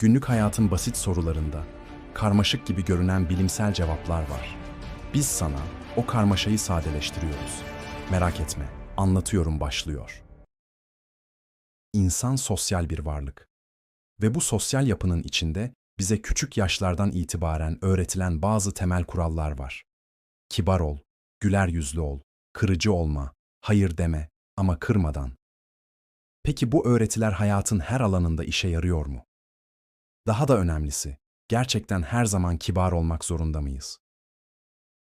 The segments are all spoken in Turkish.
Günlük hayatın basit sorularında karmaşık gibi görünen bilimsel cevaplar var. Biz sana o karmaşayı sadeleştiriyoruz. Merak etme, anlatıyorum başlıyor. İnsan sosyal bir varlık. Ve bu sosyal yapının içinde bize küçük yaşlardan itibaren öğretilen bazı temel kurallar var. Kibar ol, güler yüzlü ol, kırıcı olma, hayır deme ama kırmadan. Peki bu öğretiler hayatın her alanında işe yarıyor mu? Daha da önemlisi, gerçekten her zaman kibar olmak zorunda mıyız?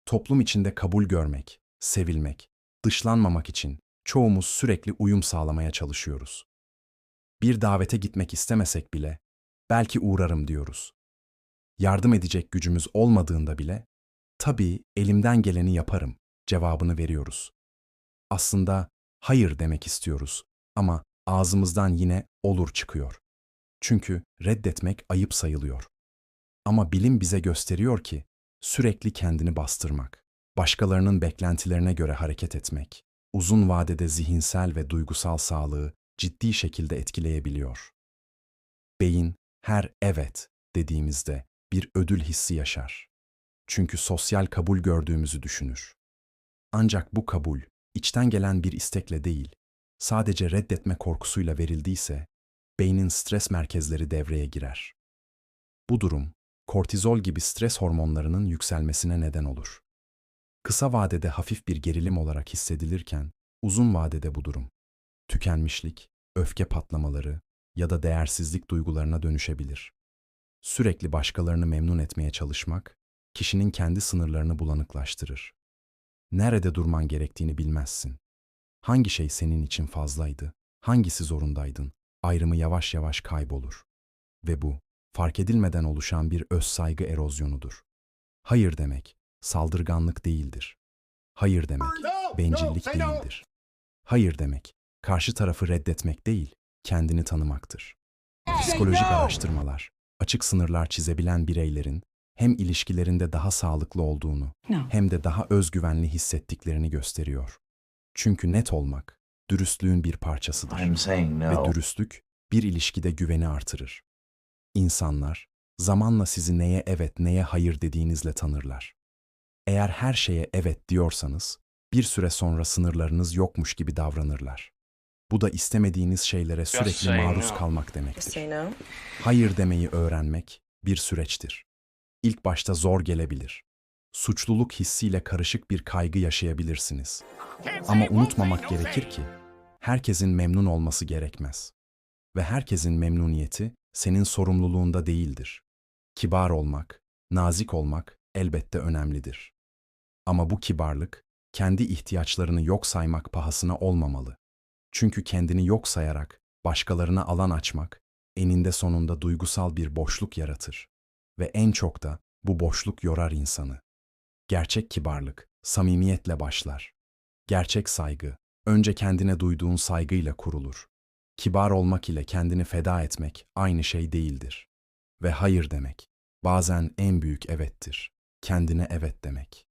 Toplum içinde kabul görmek, sevilmek, dışlanmamak için çoğumuz sürekli uyum sağlamaya çalışıyoruz. Bir davete gitmek istemesek bile belki uğrarım diyoruz. Yardım edecek gücümüz olmadığında bile tabii elimden geleni yaparım cevabını veriyoruz. Aslında hayır demek istiyoruz ama ağzımızdan yine olur çıkıyor. Çünkü reddetmek ayıp sayılıyor. Ama bilim bize gösteriyor ki sürekli kendini bastırmak, başkalarının beklentilerine göre hareket etmek, uzun vadede zihinsel ve duygusal sağlığı ciddi şekilde etkileyebiliyor. Beyin her evet dediğimizde bir ödül hissi yaşar. Çünkü sosyal kabul gördüğümüzü düşünür. Ancak bu kabul içten gelen bir istekle değil, sadece reddetme korkusuyla verildiyse beynin stres merkezleri devreye girer. Bu durum kortizol gibi stres hormonlarının yükselmesine neden olur. Kısa vadede hafif bir gerilim olarak hissedilirken uzun vadede bu durum tükenmişlik, öfke patlamaları ya da değersizlik duygularına dönüşebilir. Sürekli başkalarını memnun etmeye çalışmak kişinin kendi sınırlarını bulanıklaştırır. Nerede durman gerektiğini bilmezsin. Hangi şey senin için fazlaydı, hangisi zorundaydın, ayrımı yavaş yavaş kaybolur. Ve bu, fark edilmeden oluşan bir öz saygı erozyonudur. Hayır demek, saldırganlık değildir. Hayır demek, bencillik değildir. Hayır demek, karşı tarafı reddetmek değil, kendini tanımaktır. Psikolojik araştırmalar, açık sınırlar çizebilen bireylerin hem ilişkilerinde daha sağlıklı olduğunu hem de daha özgüvenli hissettiklerini gösteriyor. Çünkü net olmak, dürüstlüğün bir parçasıdır saying ve no. dürüstlük bir ilişkide güveni artırır. İnsanlar zamanla sizi neye evet neye hayır dediğinizle tanırlar. Eğer her şeye evet diyorsanız bir süre sonra sınırlarınız yokmuş gibi davranırlar. Bu da istemediğiniz şeylere sürekli maruz no. kalmak demektir. no. Hayır demeyi öğrenmek bir süreçtir. İlk başta zor gelebilir. Suçluluk hissiyle karışık bir kaygı yaşayabilirsiniz. Ama unutmamak gerekir ki herkesin memnun olması gerekmez. Ve herkesin memnuniyeti senin sorumluluğunda değildir. Kibar olmak, nazik olmak elbette önemlidir. Ama bu kibarlık kendi ihtiyaçlarını yok saymak pahasına olmamalı. Çünkü kendini yok sayarak başkalarına alan açmak eninde sonunda duygusal bir boşluk yaratır ve en çok da bu boşluk yorar insanı. Gerçek kibarlık samimiyetle başlar. Gerçek saygı önce kendine duyduğun saygıyla kurulur. Kibar olmak ile kendini feda etmek aynı şey değildir. Ve hayır demek bazen en büyük evettir. Kendine evet demek.